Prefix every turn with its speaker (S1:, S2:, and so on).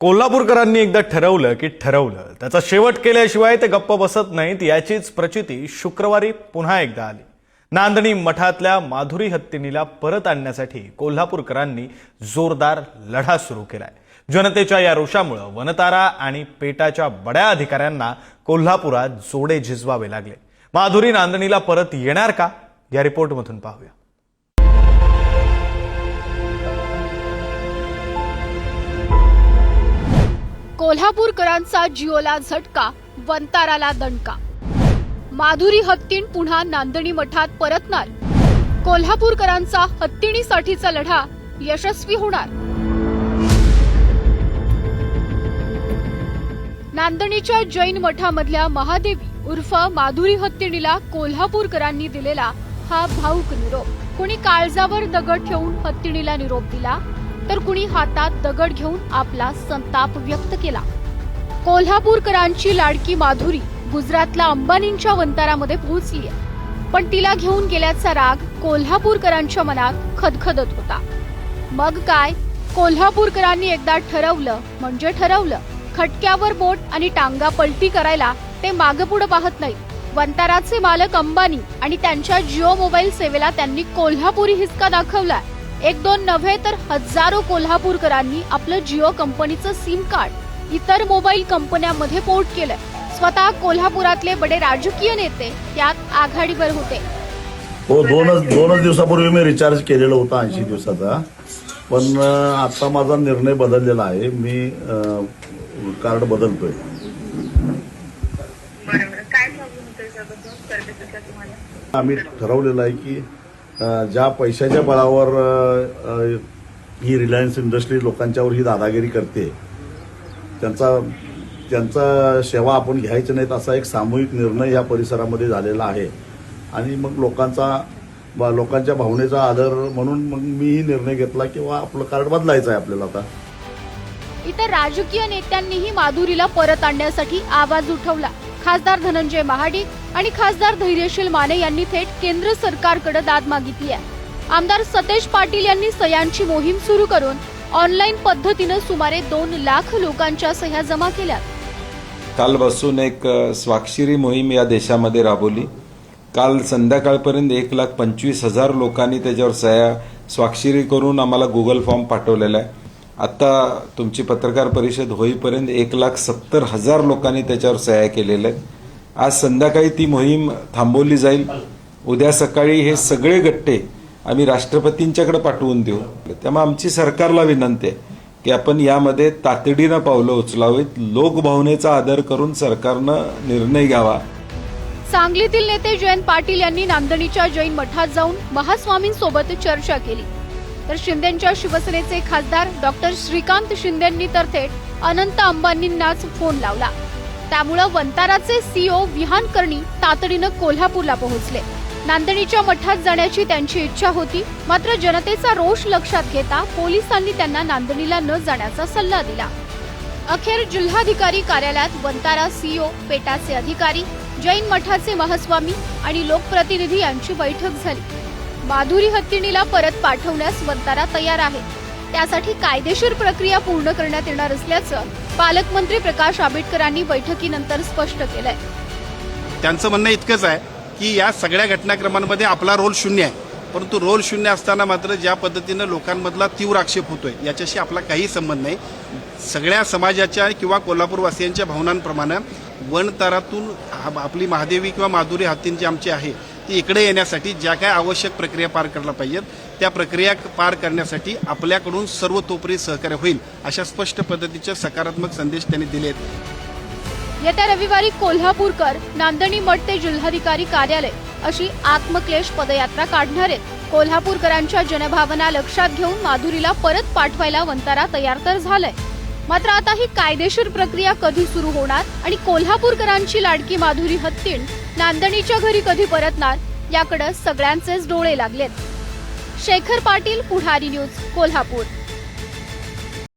S1: कोल्हापूरकरांनी एकदा ठरवलं की ठरवलं. त्याचा शेवट केल्याशिवाय ते गप्प बसत नाहीत याचीच प्रचिती शुक्रवारी पुन्हा एकदा आली. नांदणी मठातल्या माधुरी हत्तीनीला परत आणण्यासाठी कोल्हापूरकरांनी जोरदार लढा सुरू केलाय. जनतेच्या या रोषामुळं वनतारा आणि पेटाच्या बड्या अधिकाऱ्यांना कोल्हापुरात जोडे झिजवावे लागले. माधुरी नांदणीला परत येणार का? या रिपोर्टमधून पाहूया.
S2: कोल्हापूरकरांचा जिओला झटका वंताराला दणका. माधुरी हत्तीण पुन्हा नांदणी मठात परतणार. कोल्हापूरकरांचा हत्तीणीसाठीचा लढा यशस्वी होणार. नांदणीच्या जैन मठामधल्या महादेवी उर्फ माधुरी हत्तीणीला कोल्हापूरकरांनी दिलेला हा भाऊक निरोप. कुणी काळजावर दगड ठेवून हत्तीणीला निरोप दिला? तर कुणी हातात दगड घेऊन आपला संताप व्यक्त केला. कोल्हापूरकरांची लाडकी माधुरी गुजरातला अंबानींच्या वंतारामध्ये पोहोचली पण तिला घेऊन गेल्याचा राग कोल्हापूरकरांच्या मनात खदखदत होता. मग काय? कोल्हापूरकरांनी एकदा ठरवलं म्हणजे ठरवलं. खटक्यावर बोट आणि टांगा पलटी करायला ते मागं पाहत नाही वंताराचे मालक अंबानी आणि त्यांच्या जिओ मोबाईल सेवेला त्यांनी कोल्हापुरी हिसका दाखवला एक दोन नव्हे तर हजारो कोल्हापूरकरांनी आपलं जिओ कंपनीचं सिम कार्ड इतर मोबाईल कंपन्यांमध्ये पोर्ट केलंय. स्वतः कोल्हापुरातले बडे राजकीय नेते त्यात आघाडीवर होते.
S3: हो दोनच दोनच दिवसापूर्वी मी रिचार्ज केलेलं होतं ऐंशी दिवसाचा. पण आता माझा निर्णय बदललेला आहे. मी कार्ड बदलतोय. आम्ही ठरवलेलं आहे की ज्या पैशाच्या बळावर ही रिलायन्स इंडस्ट्री लोकांच्यावर ही दादागिरी करते त्यांचा त्यांचा सेवा आपण घ्यायचं नाहीत असा एक सामूहिक निर्णय या परिसरामध्ये झालेला आहे. आणि मग लोकांचा बा लोकांच्या भावनेचा आदर म्हणून मग मीही निर्णय घेतला किंवा आपलं कार्ड बदलायचं आहे आपल्याला आता.
S2: इतर राजकीय नेत्यांनीही माधुरीला परत आणण्यासाठी आवाज उठवला. खासदार धनंजय महाडिक आणि खासदार धैर्यशील माने यांनी थेट केंद्र सरकारकडे दाद मागितली आहे. आमदार सतेज पाटील यांनी सह्यांची मोहीम सुरू करून ऑनलाईन पद्धतीनं सुमारे दोन लाख लोकांच्या सह्या जमा केल्या.
S4: कालपासून एक स्वाक्षरी मोहीम या देशामध्ये राबवली. काल संध्याकाळपर्यंत एक लाख पंचवीस हजार लोकांनी त्याच्यावर सह्या स्वाक्षरी करून आम्हाला गुगल फॉर्म पाठवलेला आहे. आत्ता तुमची पत्रकार परिषद होईपर्यंत एक लाख सत्तर हजार लोकांनी त्याच्यावर सह्या केलेल्या आहेत. आज संध्याकाळी ती मोहीम थांबवली जाईल. उद्या सकाळी हे सगळे गट्टे आम्ही राष्ट्रपतींच्याकडे पाठवून देऊ. त्यामुळे आमची सरकारला विनंती आहे की आपण यामध्ये तातडीनं पावलं उचलावीत. लोकभावनेचा आदर करून सरकारनं निर्णय घ्यावा.
S2: सांगलीतील नेते जयंत पाटील यांनी नांदणीच्या जैन मठात जाऊन महास्वामींसोबत चर्चा केली. तर शिंदेच्या शिवसेनेचे खासदार डॉक्टर श्रीकांत शिंदेंनी तर थेट अनंत अंबानींनाच फोन लावला. त्यामुळं वंताराचे सीओ विहान कर्णी तातडीनं कोल्हापूरला पोहोचले. नांदणीच्या मठात जाण्याची त्यांची इच्छा होती मात्र जनतेचा रोष लक्षात घेता पोलिसांनी त्यांना नांदणीला न जाण्याचा सल्ला दिला. अखेर जिल्हाधिकारी कार्यालयात वंतारा सीओ पेटाचे अधिकारी जैन मठाचे महास्वामी आणि लोकप्रतिनिधी यांची बैठक झाली. माधुरी हत्तीणीला परत पाठवण्यास वंतारा तयार आहे. त्यासाठी कायदेशीर प्रक्रिया पूर्ण करण्यात येणार असल्याचं पालकमंत्री प्रकाश आंबेडकरांनी बैठकीनंतर स्पष्ट केलंय.
S5: त्यांचं म्हणणं इतकंच आहे की या सगळ्या घटनाक्रमांमध्ये आपला रोल शून्य आहे. परंतु रोल शून्य असताना मात्र ज्या पद्धतीनं लोकांमधला तीव्र आक्षेप होतोय याच्याशी आपला काही संबंध नाही. सगळ्या समाजाच्या किंवा कोल्हापूरवासियांच्या भावनांप्रमाणे वनतारातून आपली महादेवी किंवा माधुरी हत्तींची जी आमची आहे ती इकडे येण्यासाठी ज्या काय आवश्यक प्रक्रिया पार करायला पाहिजेत त्या प्रक्रिया पार करण्यासाठी आपल्याकडून सर्वतोपरी सहकार्य होईल अशा स्पष्ट पद्धतीचे सकारात्मक संदेश त्यांनी दिलेत
S2: येत्या रविवारी कोल्हापूरकर नांदणी मठ ते जिल्हाधिकारी कार्यालय अशी आत्मक्लेश पदयात्रा काढणार आहेत. कोल्हापूरकरांच्या जनभावना लक्षात घेऊन माधुरीला परत पाठवायला वंतारा तयार तर झालाय. मात्र आता ही कायदेशीर प्रक्रिया कधी सुरू होणार आणि कोल्हापूरकरांची लाडकी माधुरी हत्तीण नांदणीच्या घरी कधी परतणार याकडे सगळ्यांचेच डोळे लागलेत. शेखर पाटील पुढारी न्यूज कोल्हापूर.